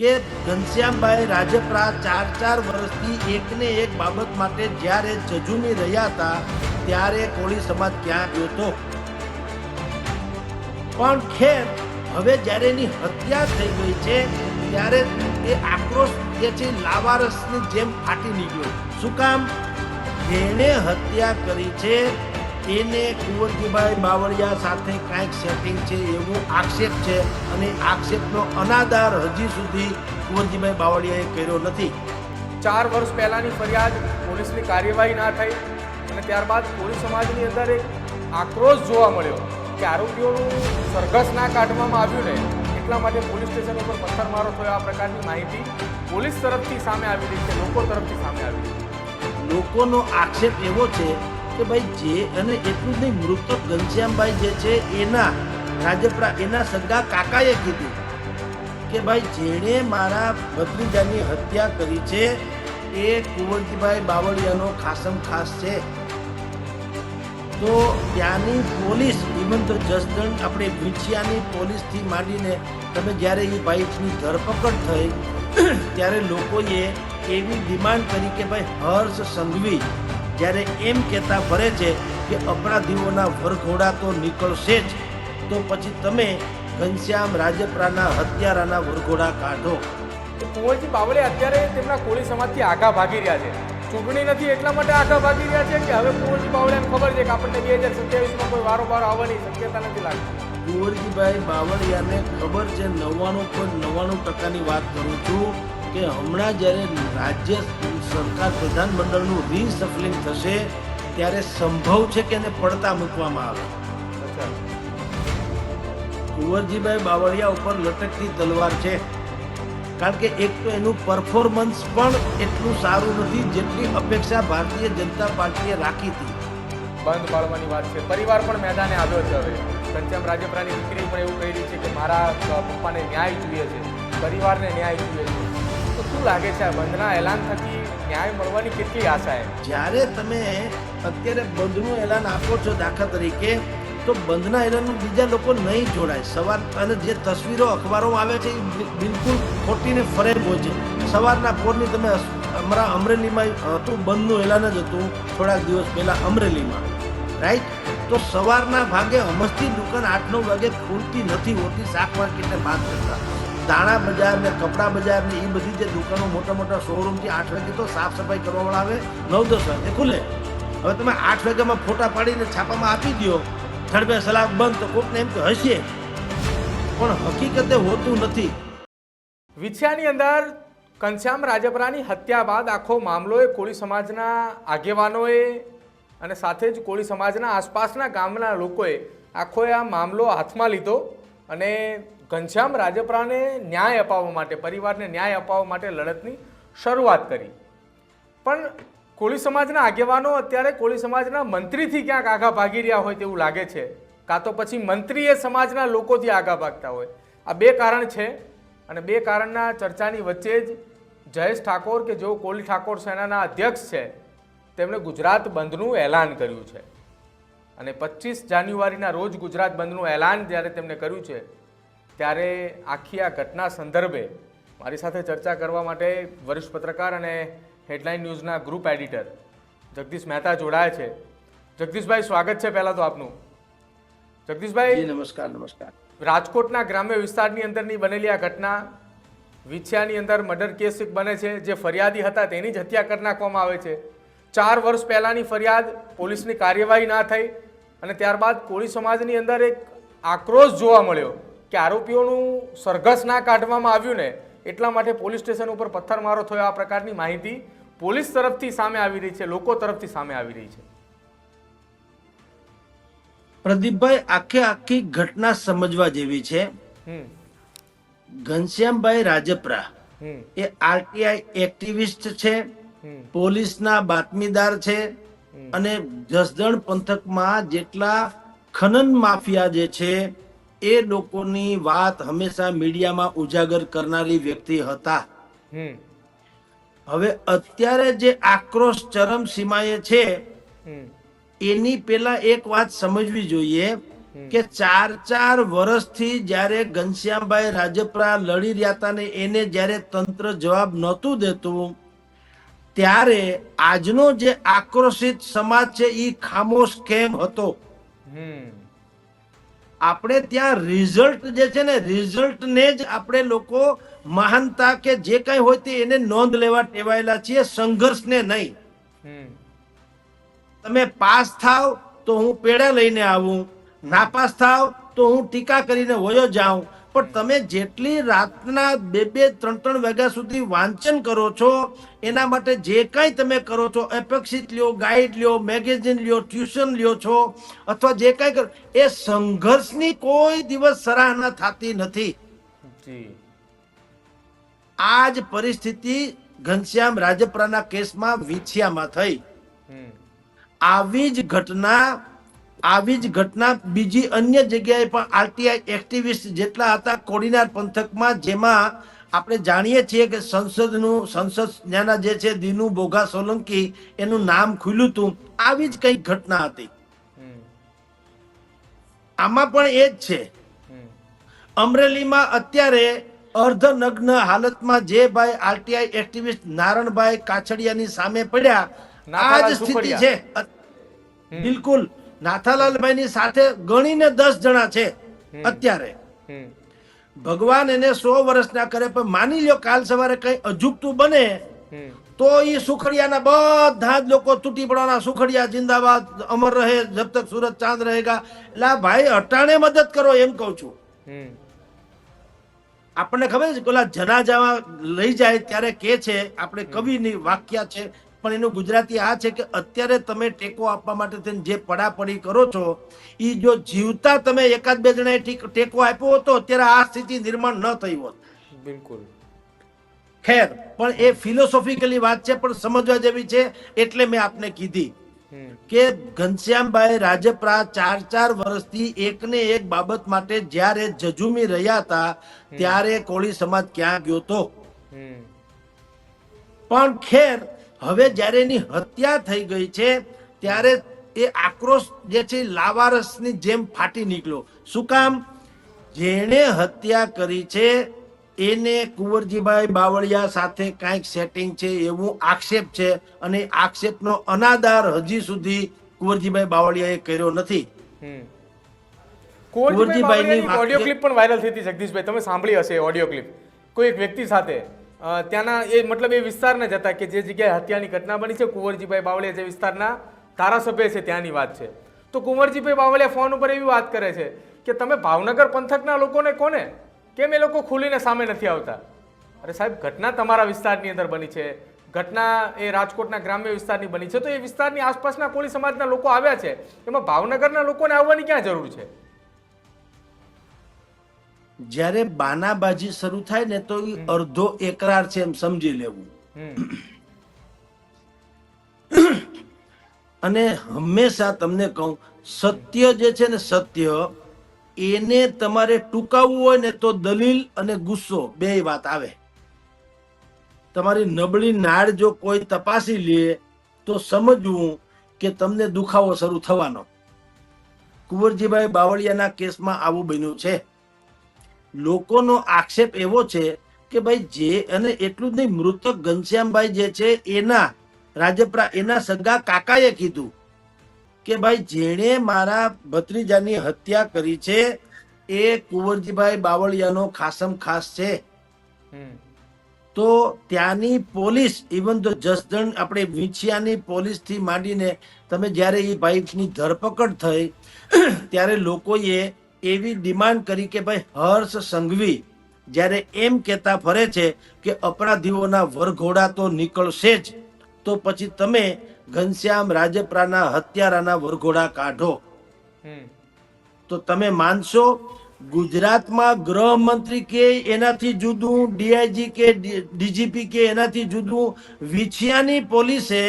કે ઘનશ્યામભાઈ રાજપરા ચાર ચાર વર્ષથી એકને એક બાબત માટે જ્યારે જજુમી રહ્યા હતા, ત્યારે કોળી સમાજ ક્યાં ગયો હતો પણ ખેર હવે જ્યારે એની હત્યા થઈ ગઈ છે, ત્યારે એ આક્રોશ જે છે લાવારસની જેમ ફાટી નીકળ્યો. શું કામ? જેણે હત્યા કરી છે એને કુંવરજીભાઈ બાવળિયા સાથે કાંઈક સેટિંગ છે એવો આક્ષેપ છે અને આક્ષેપનો અનાદાર હજી સુધી કુંવરજીભાઈ બાવળિયાએ કર્યો નથી. ચાર વર્ષ પહેલાંની ફરિયાદ પોલીસની કાર્યવાહી ના થઈ અને ત્યારબાદ કોળી સમાજની અંદર એક આક્રોશ જોવા મળ્યો કે આરોપીઓનું સરઘસ ના કાઢવામાં આવ્યું ને એટલા માટે પોલીસ સ્ટેશન ઉપર પથ્થરમારો થયો. આ પ્રકારની માહિતી પોલીસ તરફથી સામે આવી રહી છે લોકો તરફથી સામે આવી રહી છે. લોકોનો આક્ષેપ એવો છે કે જે અને એટલું જ નહીં, મૃતક ઘનશ્યામભાઈ જે છે, એના રાજપરા, એના સગા કાકાએ કીધું કે ભાઈ જેણે મારા ભત્રીજાની હત્યા કરી છે, એ કુંવરજીભાઈ બાવળિયાનો ખાસમ ખાસ છે. તો ત્યાંની પોલીસ ઇવન તો જસદણ, આપણે વિછિયાની પોલીસથી માંડીને તમે જ્યારે એ ભાઈની ધરપકડ થઈ, ત્યારે લોકોએ એવી ડિમાન્ડ કરી કે ભાઈ હર્ષ સંઘવી જ્યારે એમ કહેતા ફરે છે કે અપરાધીઓના વરઘોડા તો નીકળશે જ. તો પછી તમે ઘનશ્યામ રાજપરાના હત્યારાના વરઘોડા કાઢો. તો કુંવરજી બાવળે અત્યારે તેમના કોળી સમાજથી આગા ભાગી રહ્યા છે. ચૂંટણી નથી એટલા માટે આગા ભાગી રહ્યા છે કે હવે કુંવરજી બાવળે ખબર છે કે આપણને બે હજાર સત્યાવીસમાં કોઈ વારો વારો આવવાની શક્યતા નથી લાગતી. કુંવરજીભાઈ બાવળિયાને ખબર છે નવ્વાણું પોઈન્ટ નવ્વાણું ટકાની વાત કરું છું. કે હમણાં જ્યારે રાજ્ય સરકાર પ્રધાનમંડળનું રીસફલિંગ થશે, ત્યારે સંભવ છે કે એને પડતા મૂકવામાં આવે? કુંવરજીભાઈ બાવળિયા ઉપર લટકતી તલવાર છે. કારણ કે એક તો એનું પરફોર્મન્સ પણ એટલું સારું નથી જેટલી અપેક્ષા ભારતીય જનતા પાર્ટીએ રાખી હતી. બંધ પાડવાની વાત છે. પરિવાર પણ મેદાને આવ્યો છે હવે. ઘનશ્યામ રાજપરાની દીકરી પણ એવું કહી રહી છે કે મારા પપ્પાને ન્યાય જોઈએ છે. પરિવારને ન્યાય જોઈએ છે. લાગે છે બંધના એલાન થકી ન્યાય મળવાની કેટલી આશા છે? જ્યારે તમે અત્યારે બંધનું એલાન આપો છો દાખલા તરીકે, તો બંધના એલાનમાં બીજા લોકો નહીં જોડાય. સવાર અને જે તસવીરો અખબારોમાં આવે છે, એ બિલકુલ ખોટીને ફરેબ છે. સવારના પોરની તમે અમારા અમરેલીમાં હતું, બંધનું એલાન જ હતું થોડાક દિવસ પહેલાં અમરેલીમાં. રાઈટ? તો સવારના ભાગે હમસથી દુકાન આઠ નવ વાગે ખુલતી નથી હોતી શાક માર્કેટને બાદ કરતા. દાણા બજાર ને કપડાં બજાર ને એ બધી જે દુકાનો મોટા મોટા શોરૂમથી આઠ વાગે તો સાફ સફાઈ કરવાવાળા આવે. નવ દસ વાગે ખુલે. હવે તમે આઠ વાગ્યામાં ફોટા પાડીને છાપામાં આપી દો થડબે સલાહ બંધ તો કોકને એમ કે હશે. પણ હકીકતે હોતું નથી. વિછિયાની અંદર ઘનશ્યામ રાજપરાની હત્યા બાદ આખો મામલો એ કોળી સમાજના આગેવાનોએ અને સાથે જ કોળી સમાજના આસપાસના ગામના લોકોએ આખો આ મામલો હાથમાં લીધો અને ઘનશ્યામ રાજપરાને ન્યાય અપાવવા માટે, પરિવારને ન્યાય અપાવવા માટે લડતની શરૂઆત કરી. પણ કોળી સમાજના આગેવાનો અત્યારે કોળી સમાજના મંત્રીથી ક્યાંક આગા ભાગી રહ્યા હોય તેવું લાગે છે. કાં તો પછી મંત્રી એ સમાજના લોકોથી આગા ભાગતા હોય. આ બે કારણ છે અને બે કારણના ચર્ચાની વચ્ચે જ જયેશ ઠાકોર કે જેઓ કોળી ઠાકોર સેનાના અધ્યક્ષ છે, તેમણે ગુજરાત બંધનું એલાન કર્યું છે. અને પચીસ જાન્યુઆરીના રોજ ગુજરાત બંધનું એલાન જ્યારે તેમણે કર્યું છે ત્યારે આખી આ ઘટના સંદર્ભે મારી સાથે ચર્ચા કરવા માટે વરિષ્ઠ પત્રકાર અને હેડલાઇન ન્યૂઝના ગ્રુપ એડિટર જગદીશ મહેતા જોડાયા છે. જગદીશભાઈ સ્વાગત છે પહેલાં તો આપનું. જગદીશભાઈ નમસ્કાર નમસ્કાર. રાજકોટના ગ્રામ્ય વિસ્તારની અંદરની બનેલી આ ઘટના વિછિયાની અંદર મર્ડર કેસ બને છે જે ફરિયાદી હતા તેની જ હત્યા કરી નાખવામાં આવે છે. ચાર વર્ષ પહેલાંની ફરિયાદ પોલીસની કાર્યવાહી ના થઈ અને ત્યારબાદ કોળી સમાજની અંદર એક આક્રોશ જોવા મળ્યો. કે આરોપીઓનું સરઘસ ના કાઢવામાં આવ્યું ને એટલા માટે પોલીસ સ્ટેશન ઉપર પથ્થરમારો થયો આ પ્રકારની માહિતી પોલીસ તરફથી સામે આવી રહી છે લોકો તરફથી સામે આવી રહી છે. પ્રદીપભાઈ આખે આખી ઘટના સમજવા જેવી છે. ઘનશ્યામભાઈ રાજપરા એ આરટીઆઈ એક્ટિવિસ્ટ છે પોલીસના બાતમીદાર છે અને જસદણ પંથકમાં જેટલા ખનન માફિયા જે છે એ લોકોની વાત હંમેશા મીડિયામાં ઉજાગર કરનારી વ્યક્તિ હતા. હવે અત્યારે જે આક્રોશ ચરમ સીમાએ છે એની પેલા એક વાત સમજવી જોઈએ કે ચાર ચાર વર્ષથી જ્યારે ઘનશ્યામભાઈ રાજપરા લડી રહ્યા હતા ને એને જ્યારે તંત્ર જવાબ નહોતું દેતું ત્યારે આજનો જે આક્રોશિત સમાજ છે એ ખામોશ કેમ હતો? આપણે ત્યાં રિઝલ્ટ જે છે ને રિઝલ્ટને જ આપણે લોકો મહાનતા કે જે કઈ હોય તે એને નોંધ લેવા ટેવાયેલા છીએ સંઘર્ષને નહીં. તમે પાસ થાવ તો હું પેડા લઈને આવું. નાપાસ થાવ તો હું ટીકા કરીને વયો જાઉં. પણ તમે જેટલી રાતના બે બે ત્રણ ત્રણ વાગ્યા સુધી વાંચન કરો છો એના માટે જે કાંઈ તમે કરો છો અપેક્ષિત લ્યો ગાઈડ લ્યો મેગેઝિન લ્યો ટ્યુશન લ્યો છો અથવા જે કાંઈ કરો એ સંઘર્ષની કોઈ દિવસ સરાહના થતી નથી. આ જ પરિસ્થિતિ ઘનશ્યામ રાજપરાના કેસમાં વિછિયામાં થઈ. આવી જ ઘટના આવી જ ઘટના બીજી અન્ય જગ્યાએ પણ આરટીઆઈ એક્ટિવિસ્ટ જેટલા હતા કોડીનાર પંથકમાં જેમાં આપણે જાણીએ છીએ કે સંસદનું સંસદ ત્યાંના જે છે દીનુ બોગા સોલંકી એનું નામ ખુલ્યું હતું. આવી જ કંઈક ઘટના હતી. આમાં પણ એ જ છે. અમરેલીમાં અત્યારે અર્ધનગ્ન હાલતમાં જે ભાઈ આરટીઆઈ એક્ટિવિસ્ટ નારણભાઈ કાછડિયાની સામે પડ્યા આ જ સ્થિતિ છે. બિલકુલ. નાથાલાલભાઈની સાથે ગણીને દસ જણા છે અત્યારે. ભગવાન એને સો વર્ષ ના કરે પણ માની લ્યો કાલ સવારે કઈ અજુગતું બને તો એ સુખડિયાના બધા જ લોકો તૂટી પડવાના. સુખડિયા જિંદાબાદ અમર રહે જબ તક સુરત ચાંદ રહેગા. એટલે ભાઈ અટાણે મદદ કરો એમ કઉ છું. આપણને ખબર છે ઓલા જનાજામાં લઈ જાય ત્યારે કે છે આપણે કવિની વાક્યા છે પણ એનું ગુજરાતી આ છે કે અત્યારે તમે ટેકો આપવા માટે થઈને જે પડાપડી કરો છો એ જો જીવતા તમે એકાદ બે જણાએ ટેકો આપ્યો હોત અત્યારે આ સ્થિતિ નિર્માણ ન થઈ હોત. બિલકુલ. ખેર પણ એ ફિલોસોફિકલી વાત છે પણ સમજવા જેવી છે એટલે મેં આપને કીધી કે ઘનશ્યામભાઈ રાજપરા ચાર ચાર વર્ષથી એકને એક બાબત માટે જ્યારે જજુમી રહ્યા હતા ત્યારે કોળી સમાજ ક્યાં ગયો તો? પણ ખેર હવે જ્યારે એની હત્યા થઈ ગઈ છે ત્યારે એ આક્રોશ જે છે લાવારસની જેમ ફાટી નીકળ્યો. શું કામ? જેણે હત્યા કરી છે એને કુંવરજીભાઈ બાવળિયા સાથે કાંઈક સેટિંગ છે એવું આક્ષેપ છે અને આક્ષેપનો અનાદાર હજી સુધી કુંવરજીભાઈ બાવળિયાએ કર્યો નથી. કુંવરજીભાઈની ઓડિયો ક્લિપ પણ વાયરલ થઈ હતી જગદીશભાઈ. તમે સાંભળી હશે ઓડિયો ક્લિપ કોઈ એક વ્યક્તિ સાથે ત્યાંના એ મતલબ એ વિસ્તારના જ હતા કે જે જગ્યાએ હત્યાની ઘટના બની છે, કુંવરજીભાઈ બાવળિયા જે વિસ્તારના ધારાસભ્ય છે ત્યાંની વાત છે. તો કુંવરજીભાઈ બાવળિયા ફોન ઉપર એવી વાત કરે છે કે તમે ભાવનગર પંથકના લોકોને કોને? કેમ એ લોકો ખુલીને સામે નથી આવતા? અરે સાહેબ, ઘટના તમારા વિસ્તારની અંદર બની છે. ઘટના એ રાજકોટના ગ્રામ્ય વિસ્તારની બની છે. તો એ વિસ્તારની આસપાસના કોળી સમાજના લોકો આવ્યા છે. એમાં ભાવનગરના લોકોને આવવાની ક્યાં જરૂર છે? જ્યારે બાનાબાજી શરૂ થાય ને તો એ અડધો એકરાર છે એમ સમજી લેવું. અને હંમેશા તમને કહું સત્ય જે છે ને સત્ય એને તમારે ટૂંકાવવું હોય ને તો દલીલ અને ગુસ્સો બે વાત આવે. તમારી નબળી નાળ જો કોઈ તપાસી લે તો સમજવું કે તમને દુખાવો શરૂ થવાનો. કુંવરજીભાઈ બાવળિયાના કેસમાં આવું બન્યું છે. લોકોનો આક્ષેપ એવો છે કે ભાઈ જે અને એટલું જ નહીં મૃતક ઘનશ્યામભાઈ જે છે એના રાજપરા એના સગા કાકાએ કીધું કે ભાઈ જેણે મારા ભત્રીજાની હત્યા કરી છે એ કુંવરજીભાઈ બાવળિયાનો ખાસમ ખાસ છે. તો ત્યાંની પોલીસ ઇવન તો જસદણ આપણે વિંછિયાની પોલીસથી માંડીને તમે જ્યારે એ ભાઈની ધરપકડ થઈ ત્યારે લોકોએ એવી ડિમાન્ડ કરી કે ભાઈ હર્ષ સંઘવી જ્યારે એમ કહેતા ફરે છે કે અપરાધીઓના વરઘોડા તો નીકળશે જ તો પછી તમે ઘનશ્યામ રાજપરાના હત્યારાના વરઘોડા કાઢો. તો તમે માનશો ગુજરાતમાં ગૃહમંત્રી કે એનાથી જુદું ડીઆઈજી કે ડીજીપી કે એનાથી જુદું વિછિયાની પોલીસે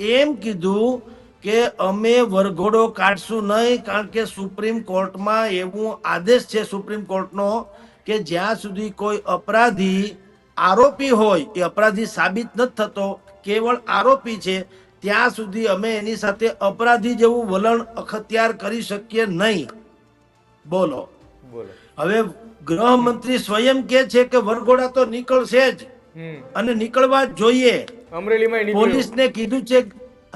એમ કીધું કે અમે વરઘોડો કાઢશું નહીં કારણ કે સુપ્રીમ કોર્ટમાં એવું આદેશ છે સુપ્રીમ કોર્ટનો કે જ્યાં સુધી કોઈ અપરાધી આરોપી હોય એ અપરાધી સાબિત નથી થતો કેવળ આરોપી છે ત્યાં સુધી અમે એની સાથે અપરાધી જેવું વલણ અખત્યાર કરી શકીએ નહીં. બોલો. હવે ગૃહમંત્રી સ્વયં કે છે કે વરઘોડા તો નીકળશે જ. અને નીકળવા જોઈએ. અમરેલીમાં પોલીસને કીધું છે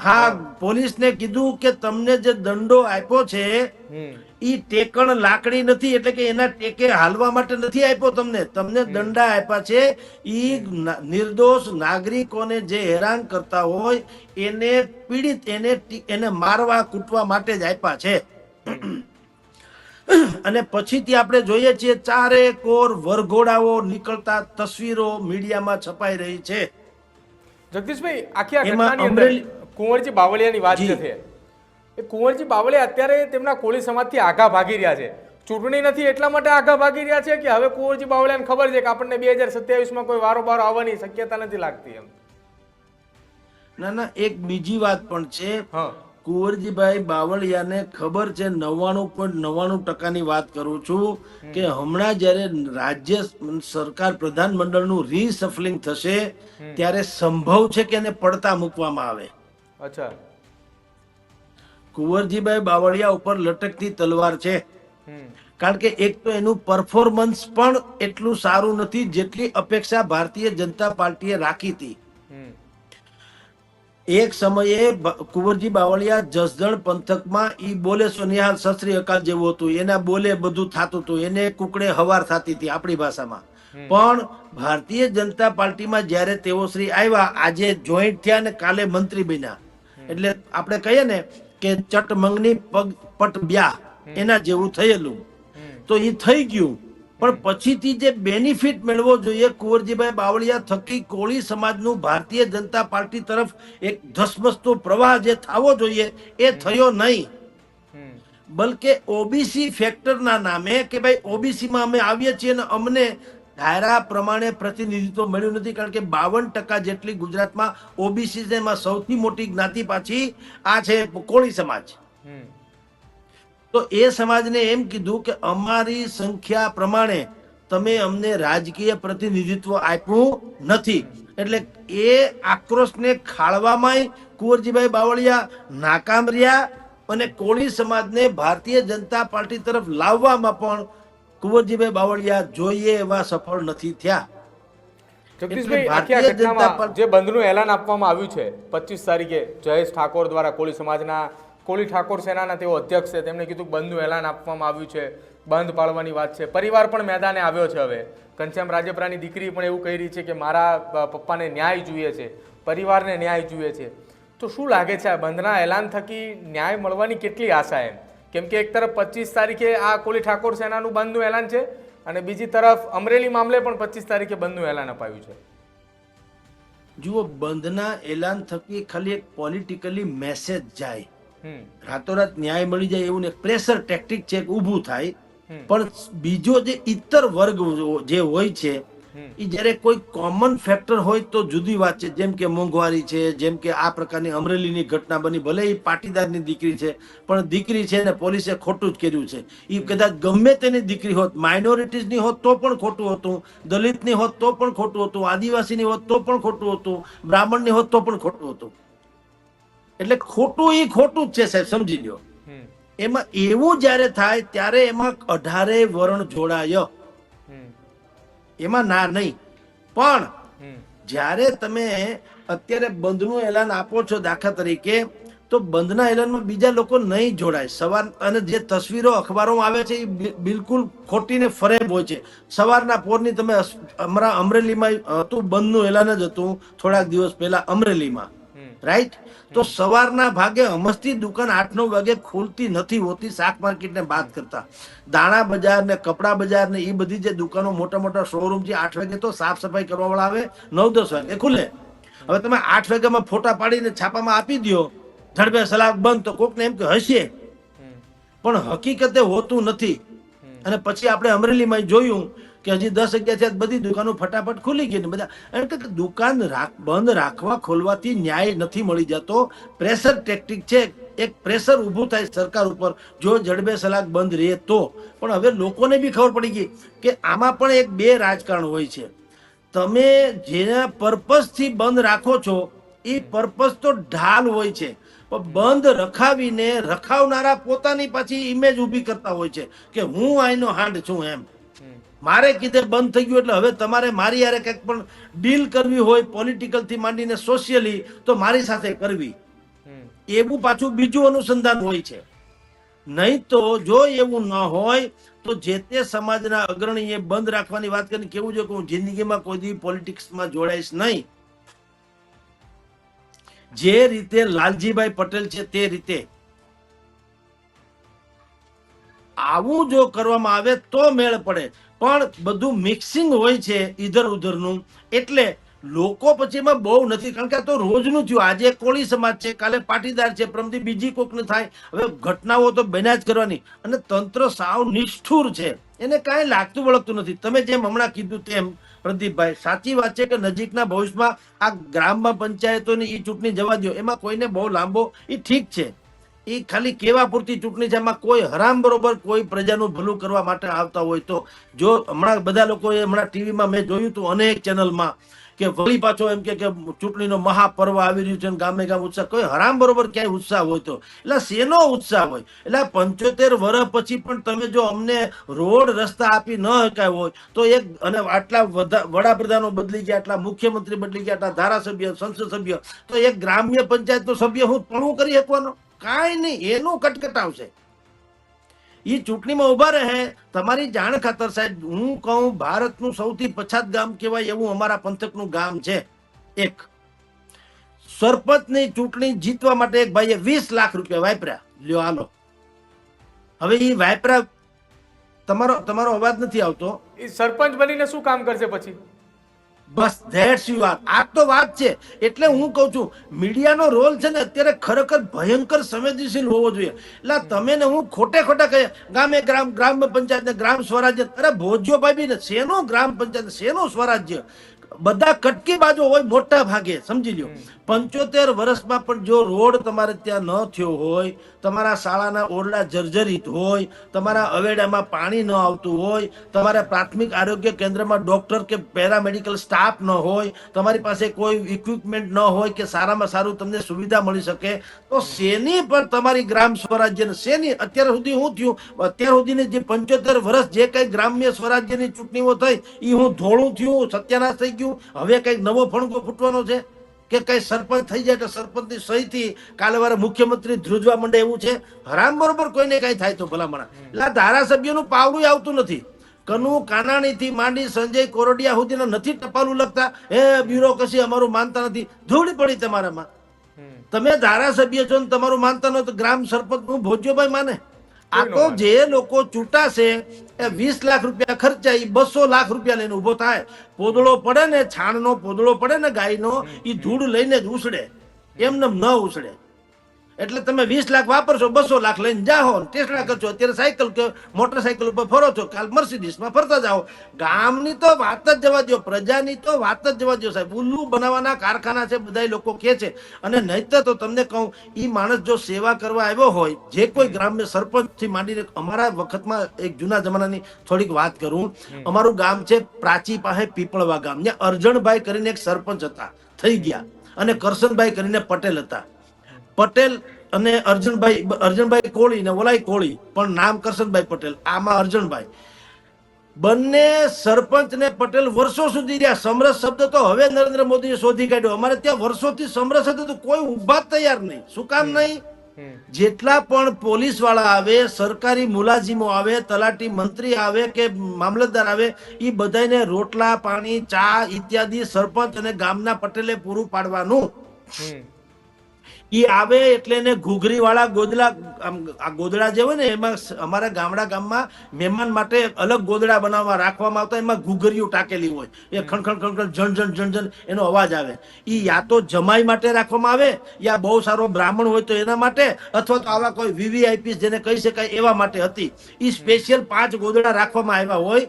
હા. પોલીસને કીધું કે તમને જે દંડો આપ્યો છે ઈ ટેકણ લાકડી નથી એટલે કે એના ટેકે હાલવા માટે નથી આપ્યો તમને. તમને દંડા આપ્યા છે ઈ નિર્દોષ નાગરિકોને જે હેરાન કરતા હોય એને પીડિત એને એને મારવા કૂટવા માટે જ આપ્યા છે. અને પછીથી આપણે જોઈએ છીએ ચારે કોર વરઘોડાઓ નીકળતા તસવીરો મીડિયામાં છપાઈ રહી છે. જગદીશભાઈ આખી આ ઘટનાની અંદર કુંવરજી બાવળિયાની વાત. છે. એ કુંવરજી બાવળિયા અત્યારે તેમના કોળી સમાજથી આગા ભાગી રહ્યા છે. ચૂંટણી નથી એટલા માટે આગા ભાગી રહ્યા છે કે હવે કુંવરજી બાવળિયાને ખબર છે કે આપણને બે હજાર સત્યાવીસમાં કોઈ વારો બારો આવવાની શક્યતા નથી લાગતી એમ. ના ના એક બીજી વાત પણ છે. હા. કુંવરજીભાઈ બાવળિયાને ખબર છે નવ્વાણું પોઈન્ટ નવ્વાણું ટકાની વાત કરું છું કે હમણાં જ્યારે રાજ્ય સરકાર પ્રધાનમંડળનું રીસફલિંગ થશે ત્યારે સંભવ છે કે એને પડતા મૂકવામાં આવે? અચ્છા. કુંવરજીભાઈ બાવળિયા ઉપર લટકતી તલવાર છે. કારણ કે એક તો એનું પરફોર્મન્સ પણ એટલું સારું નથી જેટલી અપેક્ષા ભારતીય જનતા પાર્ટીએ રાખી હતી. એક સમયે કુંવરજી બાવળિયા જસદણ પંથકમાં ઈ બોલે સોનિહાલ શસ્ત્રી અકાલ જેવું હતું. એના બોલે બધું થતું હતું. એને કુકડે હવાર થતી હતી આપણી ભાષામાં. પણ ભારતીય જનતા પાર્ટીમાં જ્યારે તેઓ શ્રી આવ્યા આજે જોઈન્ટ થયા ને કાલે મંત્રી બન્યા. એટલે આપણે કહીએ ને કે ચટ મંગની પગ પટ બ્યા એના જેવું થયેલું. તો એ થઈ ગયું. પણ પછીથી જે બેનિફિટ મેળવો જોઈએ કુંવરજીભાઈ બાવળિયા થકી કોળી સમાજનું ભારતીય જનતા પાર્ટી તરફ એક ધસમસતો પ્રવાહ જે થવો જોઈએ એ થયો નહીં. બલકે ઓબીસી ફેક્ટરના નામે કે ભાઈ ઓબીસીમાં અમે આવીએ છીએ અને અમને દાયરા પ્રમાણે પ્રતિનિધિત્વ મળ્યું નથી કારણ કે બાવન ટકા જેટલી ગુજરાતમાં ઓબીસી એમાં સૌથી મોટી જ્ઞાતિ પાછી આ છે કોળી સમાજ. તો એ સમાજને એમ કીધું કે અમારી સંખ્યા પ્રમાણે તમે અમને રાજકીય પ્રતિનિધિત્વ આપ્યું નથી. એટલે એ આક્રોશને ખાળવામાં કુંવરજીભાઈ બાવળિયા નાકામ રહ્યા અને કોળી સમાજને ભારતીય જનતા પાર્ટી તરફ લાવવામાં પણ કુંવરજીભાઈ બાવળિયા જોઈએ એવા સફળ નથી થયા. જે બંધનું એલાન આપવામાં આવ્યું છે પચીસ તારીખે જયેશ ઠાકોર દ્વારા કોળી સમાજના કોળી ઠાકોર સેનાના તેઓ અધ્યક્ષ છે તેમણે કીધું બંધનું એલાન આપવામાં આવ્યું છે બંધ પાળવાની વાત છે. પરિવાર પણ મેદાને આવ્યો છે હવે. ઘનશ્યામ રાજપરાની દીકરી પણ એવું કહી રહી છે કે મારા પપ્પાને ન્યાય જોઈએ છે પરિવારને ન્યાય જોઈએ છે. તો શું લાગે છે આ બંધના એલાન થકી ન્યાય મળવાની કેટલી આશા એમ? કેમ કે એક તરફ પચીસ તારીખે આ કોલી ઠાકોર સેનાનું બંધનું એલાન છે અને બીજી તરફ અમરેલી મામલે પણ પચીસ તારીખે બંધનું એલાન અપાયું છે. જુઓ બંધના એલાન થકી ખાલી એક પોલિટિકલી મેસેજ જાય. રાતોરાત ન્યાય મળી જાય એવું ને પ્રેશર ટેક્ટિક છે ઊભું થાય. પણ બીજો જે ઇતર વર્ગ જે હોય છે. એ જ્યારે કોઈ કોમન ફેક્ટર હોય તો જુદી વાત છે. જેમ કે મોંઘવારી છે જેમ કે આ પ્રકારની અમરેલીની ઘટના બની. ભલે એ પાટીદારની દીકરી છે પણ દીકરી છે ને પોલીસે ખોટું જ કર્યું છે. એ કદાચ ગમે તેની દીકરી હોત માઇનોરિટીઝની હોત તો પણ ખોટું હતું દલિતની હોત તો પણ ખોટું હતું આદિવાસીની હોત તો પણ ખોટું હતું બ્રાહ્મણની હોત તો પણ ખોટું હતું. એટલે ખોટું એ ખોટું જ છે સાહેબ સમજી લ્યો. એમાં એવું જ્યારે થાય ત્યારે એમાં અઢારે વરણ જોડાય. એમાં ના નહીં. પણ જ્યારે તમે અત્યારે બંધનું એલાન આપો છો દાખલા તરીકે તો બંધના એલાનમાં બીજા લોકો નહીં જોડાય. સવાર અને જે તસવીરો અખબારોમાં આવે છે એ બિલકુલ ખોટીને ફરેબ હોય છે. સવારના પોરની તમે અમારા અમરેલીમાં હતું બંધનું એલાન જ હતું થોડાક દિવસ પહેલા અમરેલીમાં. રાઈટ તો સવારના ભાગે અમસ્તી દુકાન આઠ નવ વાગે ખુલતી નથી હોતી. શાક માર્કેટને બાદ કરતા. દાણા બજાર ને કપડા બજાર ને એ બધી જે દુકાનો મોટા મોટા શોરૂમ છે આઠ વાગે તો સાફ સફાઈ કરવા વાળા આવે નવ દસ વાગે. ખુલે. હવે તમે આઠ વાગ્યામાં ફોટા પાડીને છાપામાં આપી દો ઝડપે સલાહ બંધ તો કોકને એમ કે હશે. પણ હકીકતે હોતું નથી. અને પછી આપણે અમરેલીમાં જોયું કે હજી દસ અગિયાર થયા બધી દુકાનો ફટાફટ ખુલી ગઈ ને બધા. એમ કે દુકાન બંધ રાખવા, ખોલવાથી ન્યાય નથી મળી જતો. પ્રેશર ટેક્ટિક છે, એક પ્રેશર ઊભું થાય સરકાર ઉપર, જો જડબે સલાક બંધ રહે તો. પણ હવે લોકોને બી ખબર પડી ગઈ કે આમાં પણ એક બે રાજકારણ હોય છે. તમે જેના પર્પઝથી બંધ રાખો છો એ પર્પઝ તો ઢાલ હોય છે. પણ બંધ રખાવીને રખાવનારા પોતાની પાછી ઇમેજ ઊભી કરતા હોય છે કે હું આઈનો હાંડ છું એમ. મારે કીધે બંધ થઈ ગયું એટલે હવે તમારે મારી યારે કંઈક પણ ડીલ કરવી હોય પોલિટિકલથી માંડીને સોશિયલી તો મારી સાથે કરવી. એવું પાછું બીજું અનુસંધાન હોય છે. નહીં તો જો એવું ન હોય તો જે તે સમાજના અગ્રણીએ બંધ રાખવાની વાત કરીને કેવું છે કે હું જિંદગીમાં કોઈ દી પોલિટિક્સમાં જોડાઈશ નહીં. જે રીતે લાલજીભાઈ પટેલ છે તે રીતે. આવું જો કરવામાં આવે તો મેળ પડે. પણ બધું મિક્સિંગ હોય છે ઈધર ઉધરનું. એટલે લોકો પછી એમાં બહુ નથી, કારણ કે આ તો રોજનું થયું. આજે કોળી સમાજ છે, કાલે પાટીદાર છે પ્રમથી બીજી કોકને થાય. હવે ઘટનાઓ તો બન્યા જ કરવાની. અને તંત્ર સાવ નિષ્ઠુર છે. એને કાંઈ લાગતું વળગતું નથી. તમે જેમ હમણાં કીધું તેમ, પ્રદીપભાઈ, સાચી વાત છે કે નજીકના ભવિષ્યમાં આ ગ્રામમાં પંચાયતોની એ ચૂંટણી જવા દો એમાં કોઈને બહુ લાંબો એ ઠીક છે. એ ખાલી કેવા પૂરતી ચૂંટણી છે? એમાં કોઈ હરામ બરોબર કોઈ પ્રજાનું ભલું કરવા માટે આવતા હોય તો જો હમણાં બધા લોકોએ હમણાં ટીવીમાં મેં જોયું હતું અનેક ચેનલમાં કે વળી પાછો એમ કે ચૂંટણીનો મહાપર્વ આવી રહ્યું છે ગામે ગામ ઉત્સાહ, કોઈ હરામ બરોબર ક્યાંય ઉત્સાહ હોય તો? એટલે શેનો ઉત્સાહ હોય? એટલે પંચોતેર વર્ષ પછી પણ તમે જો અમને રોડ રસ્તા આપી ન શકાય હોય તો એક અને આટલા વડાપ્રધાનો બદલી ગયા, આટલા મુખ્યમંત્રી બદલી ગયા, આટલા ધારાસભ્ય, સંસદ સભ્ય, તો એક ગ્રામ્ય પંચાયતનો સભ્ય હું પણ કરી શકવાનો? કાંઈ નહીં, એનું કટકટાવશે એ ચૂંટણીમાં ઊભા રહે, તમારી જાણ ખાતર સાહેબ, હું કહું, ભારતનું સૌથી પછાત ગામ કહેવાય એવું અમારા પંથકનું ગામ છે. એક. સરપંચની ચૂંટણી જીતવા માટે એક ભાઈએ વીસ લાખ રૂપિયા વાપર્યા. લ્યો આલો હવે એ વાપરા, તમારો તમારો અવાજ નથી આવતો. એ સરપંચ બનીને શું કામ કરશે પછી? બસ ધેટ્સ યુ વાત. આ તો વાત છે. એટલે હું કહું છું, મીડિયાનો રોલ છે ને અત્યારે ખરેખર ભયંકર સંવેદનશીલ હોવો જોઈએ. એટલે તમે ને હું ખોટે ખોટા કહે ગામે, ગ્રામ ગ્રામ પંચાયત ને ગ્રામ સ્વરાજ્ય, અરે ભોજ્યો ભાઈ ને, શેનો ગ્રામ પંચાયત, શેનો સ્વરાજ્ય? બધા કટકી બાજુ હોય મોટા ભાગે, સમજી લ્યો. પંચોતેર વર્ષમાં પણ જો રોડ તમારે ત્યાં ન થયો હોય, તમારા શાળાના ઓરડા જર્જરિત હોય, તમારા અવેડામાં પાણી ન આવતું હોય, તમારા પ્રાથમિક આરોગ્ય કેન્દ્રમાં ડોક્ટર કે પેરામેડિકલ સ્ટાફ ન હોય, તમારી પાસે કોઈ ઇક્વિપમેન્ટ ન હોય કે સારામાં સારું તમને સુવિધા મળી શકે, તો શેની પર તમારી ગ્રામ સ્વરાજ્ય શેની? અત્યાર સુધી હું થયું. અત્યાર સુધીની જે પંચોતેર વર્ષ જે કંઈ ગ્રામ્ય સ્વરાજ્યની ચૂંટણીઓ થઈ એ હું ધોળું થયું, સત્યાનાશ થઈ ગયું. હવે કંઈક નવો ફણકો ફૂટવાનો છે. કે કઈ સરપંચ થઈ જાય તો સરપંચની સહીથી કાલે વારે મુખ્યમંત્રી ધ્રુજવા માંડે એવું છે? હરામ બરોબર કોઈને કઈ થાય તો ભલામણા એટલે આ ધારાસભ્યનું પાવડું આવતું નથી. કનુ કાનાણીથી માંડી સંજય કોરડિયા સુધીના નથી ટપાલું લખતા. હે બ્યુરોક્રસી અમારું માનતા નથી. ધૂળ પડી તમારામાં. તમે ધારાસભ્ય છો ને તમારું માનતા ન તો ગ્રામ સરપંચનું ભોજ્યોભાઈ માને? આ તો જે લોકો ચૂંટાશે એ વીસ લાખ રૂપિયા ખર્ચા એ બસો લાખ રૂપિયા લઈને ઊભો થાય. પોદળો પડે ને છાણનો પોદળો પડે ને ગાયનો એ ધૂળ લઈને જ ઉછળે. એમને ન ઉછળે. એટલે તમે વીસ લાખ વાપરશો બસો લાખ લઈને જાઓ ટેસ્ટા કરશો અત્યારે સાયકલ કે મોટરસાયકલ ઉપર ફરો છો કાલ મર્સિડીસમાં ફરતા જાઓ. ગામની તો વાત જ જવા દો પ્રજાની તો વાત જ જવા દો સાહેબ. ઉલ્લુ બનાવવાના કારખાના છે બધા લોકો કે છે. અને નહીતર તો તમને કહું એ માણસ જો સેવા કરવા આવ્યો હોય જે કોઈ ગ્રામ્ય સરપંચથી માંડીને અમારા વખતમાં એક જૂના જમાનાની થોડીક વાત કરું. અમારું ગામ છે પ્રાચી પાસે પીપળવા ગામ. ત્યાં અરજણભાઈ કરીને એક સરપંચ હતા થઈ ગયા. અને કરશનભાઈ કરીને પટેલ હતા. પટેલ અને અર્જુનભાઈ અર્જુનભાઈ કોળી ને ઓલાઈ કોળી પણ નામ કરશનભાઈ પટેલ આમાં અર્જુનભાઈ. બંને સરપંચ ને પટેલ વર્ષો સુધી રહ્યા. સમરસ શબ્દ તો હવે નરેન્દ્ર મોદીએ શોધી કાઢ્યો. અમારે ત્યાં વર્ષોથી સમરસ હતું તો કોઈ ઊભા તૈયાર નહીં. શું કામ નહીં? જેટલા પણ પોલીસવાળા આવે સરકારી મુલાજીમો આવે તલાટી મંત્રી આવે કે મામલતદાર આવે એ બધાને રોટલા પાણી ચા ઇત્યાદિ સરપંચ અને ગામના પટેલે પૂરું પાડવાનું. ઈ આવે એટલે એને ઘૂઘરી વાળા ગોદડા આ ગોદડા જે હોય ને એમાં અમારા ગામડા ગામમાં મહેમાન માટે અલગ ગોદડા બનાવવા રાખવામાં આવતા એમાં ઘૂઘરીઓ ટાકેલી હોય. એ ખણખણ ખણખણ જણ જણ જણ જણ એનો અવાજ આવે. એ યા તો જમાઈ માટે રાખવામાં આવે યા બહુ સારો બ્રાહ્મણ હોય તો એના માટે અથવા તો આવા કોઈ વીવીઆઈપી જેને કહી શકાય એવા માટે હતી. એ સ્પેશિયલ પાંચ ગોદડા રાખવામાં આવ્યા હોય.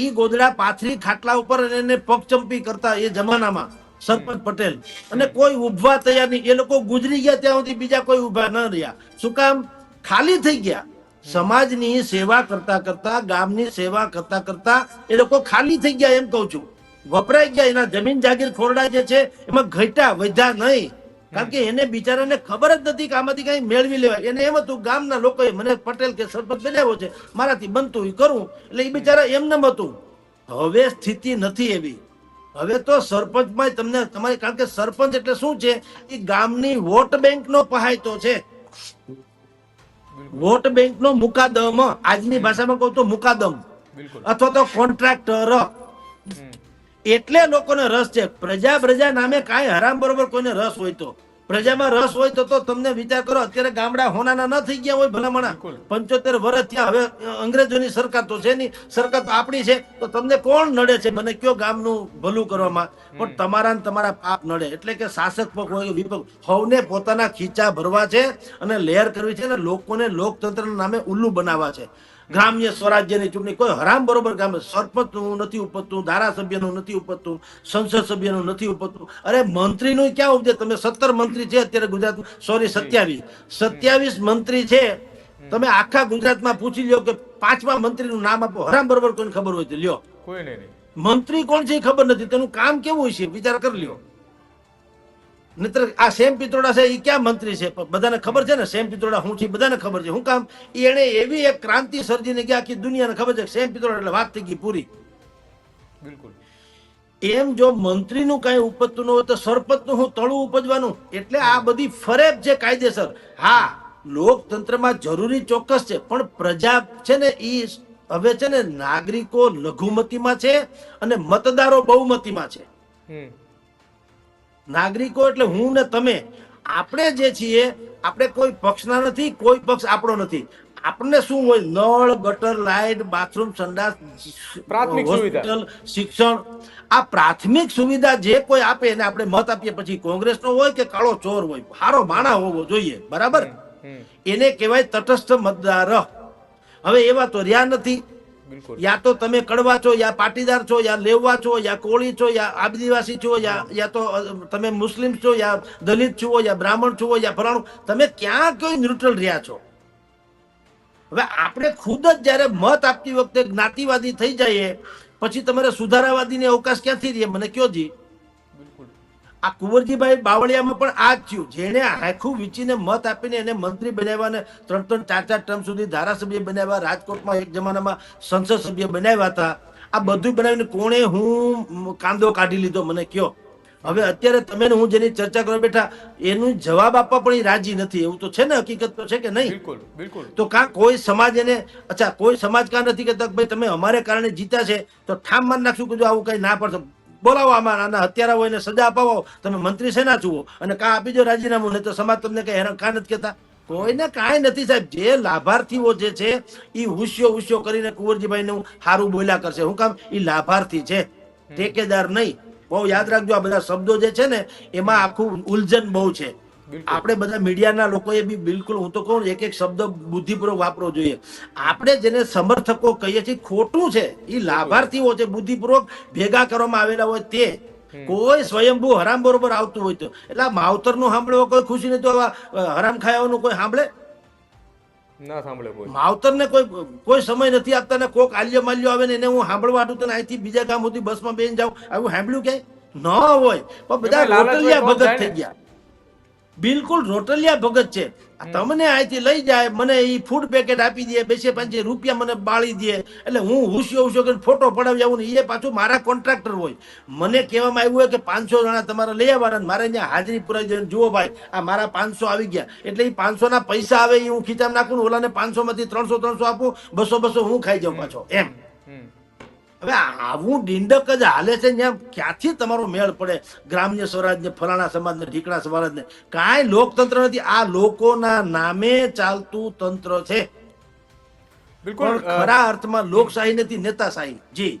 એ ગોદડા પાથરી ખાટલા ઉપર અને એને પગચંપી કરતા એ જમાનામાં. સરપંચ પટેલ. અને કોઈ ઉભવા તૈયાર નહીં. એ લોકો ગુજરી ગયા ત્યાં સુધી બીજા કોઈ ઊભા ન રહ્યા. શું કામ? ખાલી થઈ ગયા. સમાજની સેવા કરતા કરતા, ગામની સેવા કરતા કરતા એ લોકો ખાલી થઈ ગયા એમ કહું છું. વપરાઈ ગયા. એના જમીન જાગીર ખોરડા જે છે, એમાં ઘટ્યા, વધ્યા નહીં. કારણ કે એને બિચારાને ખબર જ નથી કે આમાંથી કઈ મેળવી લેવાય. એને એમ હતું, ગામના લોકોએ મને પટેલ કે સરપંચ બનાવ્યો છે. મારાથી બનતું એ કરું. એટલે એ બિચારા એમને હતું. હવે સ્થિતિ નથી એવી. હવે તો સરપંચમાં તમને તમારી કારણ કે સરપંચ એટલે શું છે? એ ગામની વોટ બેંકનો પહાયતો છે. વોટ બેંકનો મુકાદમ આજની ભાષામાં કહું તો મુકાદમ. અથવા તો કોન્ટ્રાક્ટર. એટલે લોકોને રસ છે. પ્રજા પ્રજા નામે કાંઈ હરામ બરોબર કોઈને રસ હોય તો. પ્રજામાં રસ હોય તો તો તમને વિચાર કરો અત્યારે ગામડા હોનાના ન થઈ ગયા હોય ભલામણા. પંચોતેર વર્ષ ત્યાં હવે અંગ્રેજોની સરકાર તો છે નહીં. સરકાર તો આપણી છે તો તમને કોણ નડે છે? મને કયો ગામનું ભલું કરવામાં? પણ તમારા ને તમારા પાપ નડે. એટલે કે શાસક પક્ષ હોય વિપક્ષ સૌને પોતાના ખીચા ભરવા છે અને લહેર કરવી છે અને લોકોને લોકતંત્રના નામે ઉલ્લુ બનાવવા છે. ગ્રામ્ય સ્વરાજ્યની ચૂંટણી. કોઈ હરામ બરોબર ગામે સરપંચનું નથી ઉપજતું ધારાસભ્યનું નથી ઉપજતું સંસદ સભ્યનું નથી ઉપજતું. અરે મંત્રીનું ક્યાં ઉપજે? તમે સત્તર મંત્રી છે અત્યારે ગુજરાતમાં સોરી સત્યાવીસ. સત્યાવીસ મંત્રી છે. તમે આખા ગુજરાતમાં પૂછી લ્યો કે પાંચમા મંત્રીનું નામ આપો. હરામ બરોબર કોઈને ખબર હોય તો લ્યો. કોઈ નહીં. મંત્રી કોણ છે એ ખબર નથી. તેનું કામ કેવું હોય છે? વિચાર કરી લ્યો. નહીતર આ સેમ પિત્રોડા છે એ ક્યાં મંત્રી છે? બધાને ખબર છે ને? સેમ પિત્રોડા હું છે બધાને ખબર છે. હું કામ? એને એણે એવી એક ક્રાંતિ સર્જીને ગયા આખી દુનિયાને ખબર છે સેમ પિત્રોડા એટલે વાત થઈ ગઈ પૂરી. બિલકુલ. એમ જો મંત્રીનું કઈ ઉપજતું ન હોય તો સરપંચનું હું તળું ઉપજવાનું. એટલે આ બધી ફરેબ છે કાયદેસર. હા લોકતંત્રમાં જરૂરી ચોક્કસ છે પણ પ્રજા છે ને એ હવે છે ને નાગરિકો લઘુમતીમાં છે અને મતદારો બહુમતીમાં છે. નાગરિકો એટલે હું ને તમે. આપણે જે છીએ આપણે કોઈ પક્ષના નથી કોઈ પક્ષ આપણો નથી. આપણને શું હોય? નળ ગટર લાઇટ બાથરૂમ સંડાસ પ્રાથમિક હોસ્પિટલ શિક્ષણ. આ પ્રાથમિક સુવિધા જે કોઈ આપે એને આપણે મત આપીએ. પછી કોંગ્રેસનો હોય કે કાળો ચોર હોય. હારો માણા હોવો જોઈએ. બરાબર? એને કહેવાય તટસ્થ મતદાર. હવે એવા તો રહ્યા નથી. યા તો તમે કડવા છો યા પાટીદાર છો યા લેવા છો યા કોળી છો યા આદિવાસી છો યા યા તો તમે મુસ્લિમ છો યા દલિત છો યા બ્રાહ્મણ છો યા ફલાણું તમે ક્યાં કોઈ ન્યુટ્રલ રહ્યા છો? હવે આપણે ખુદ જ જ્યારે મત આપતી વખતે જ્ઞાતિવાદી થઈ જઈએ પછી તમારે સુધારાવાદીને અવકાશ ક્યાંથી રહે મને કયો જી? બિલકુલ. આ કુંવરજીભાઈ બાવળિયામાં પણ આ જ થયું. જેને આખું વીંચીને મત આપીને એને મંત્રી બનાવ્યા ને ત્રણ ત્રણ ચાર ચાર ટર્મ સુધી ધારાસભ્ય બનાવ્યા રાજકોટમાં એક જમાનામાં સંસદ સભ્ય બનાવ્યા હતા. આ બધું બનાવીને કોણે હું કાંદો કાઢી લીધો? મને કયો. હવે અત્યારે તમે હું જેની ચર્ચા કરવા બેઠા એનું જવાબ આપવા પણ એ રાજી નથી. એવું તો છે ને હકીકત તો છે કે નહીં? બિલકુલ બિલકુલ. તો કાં કોઈ સમાજ એને અચ્છા કોઈ સમાજ કાં નથી કહેતા ભાઈ તમે અમારે કારણે જીતા છે તો ઠામ માન નાખશું કે જો આવું કઈ ના પડશે બોલાવો આમાં આના હત્યારા હોય એને સજા અપાવો. તમે મંત્રી શેના છુઓ અને કાં આપી દો રાજીનામું? નહીં તો સમાજ તમને કઈ હેરાન કાં નથી કહેતા. કોઈને કાંઈ નથી સાહેબ. જે લાભાર્થીઓ જે છે એ હુસ્યો હુસ્યો કરીને કુંવરજીભાઈને સારું બોલ્યા કરશે. હું કામ? એ લાભાર્થી છે. ઠેકેદાર નહીં. બહુ યાદ રાખજો, આ બધા શબ્દો જે છે ને, એમાં આખું ઉલઝન બહુ છે. આપણે બધા મીડિયાના લોકોએ બી બિલકુલ હું તો કહું એક એક શબ્દ બુદ્ધિપૂર્વક વાપરવો જોઈએ. આપણે જેને સમર્થકો કહીએ છીએ ખોટું છે એ લાભાર્થીઓ છે બુદ્ધિપૂર્વક ભેગા કરવામાં આવેલા હોય તે કોઈ સ્વયંભૂ હરામ બરોબર આવતું હોય તો. એટલે માવતરનું સાંભળવા કોઈ ખુશી નહીં તો હરામ ખાયાઓનું કોઈ સાંભળે? ના સાંભળે કોઈ. માવતરને કોઈ કોઈ સમય નથી આપતા ને કોક આલ્યો માલ્યો આવે ને એને હું સાંભળવા હાટું તને અહીંથી બીજા ગામ સુધી બસમાં બેન જાઉં આવું સાંભળ્યું કે ન હોય. પણ બધા તો ભગત થઈ ગયા. બિલકુલ રોટલિયા ભગત છે. તમને અહીંથી લઈ જાય મને એ ફૂડ પેકેટ આપી દે બેસે પાંચે રૂપિયા મને બાળી દે. એટલે હું હુશ્યો હુસ્યો કરીને ફોટો પડાવી આવું ને એ પાછું મારા કોન્ટ્રાક્ટર હોય. મને કહેવામાં આવ્યું હોય કે પાંચસો જણા તમારે લઈ આવવાના મારે ત્યાં હાજરી પુરાઈ દે જુઓ ભાઈ આ મારા પાંચસો આવી ગયા. એટલે એ પાંચસોના પૈસા આવે એ હું ખીચામાં નાખું ને ઓલાને પાંચસોમાંથી ત્રણસો ત્રણસો આપું બસો બસો હું ખાઈ જાઉં પાછો. એમ. હવે આવું ડીંડક જ હાલે છે ત્યાં ક્યાંથી તમારો મેળ પડે? ગ્રામ્ય સ્વરાજ ને ફલાણા સમાજ ને ઢીકણા સ્વરાજ ને કાંઈ લોકતંત્ર નથી. આ લોકોના નામે ચાલતું તંત્ર છે. બિલકુલ ખરા અર્થમાં લોકશાહી નથી નેતાશાહી. જી.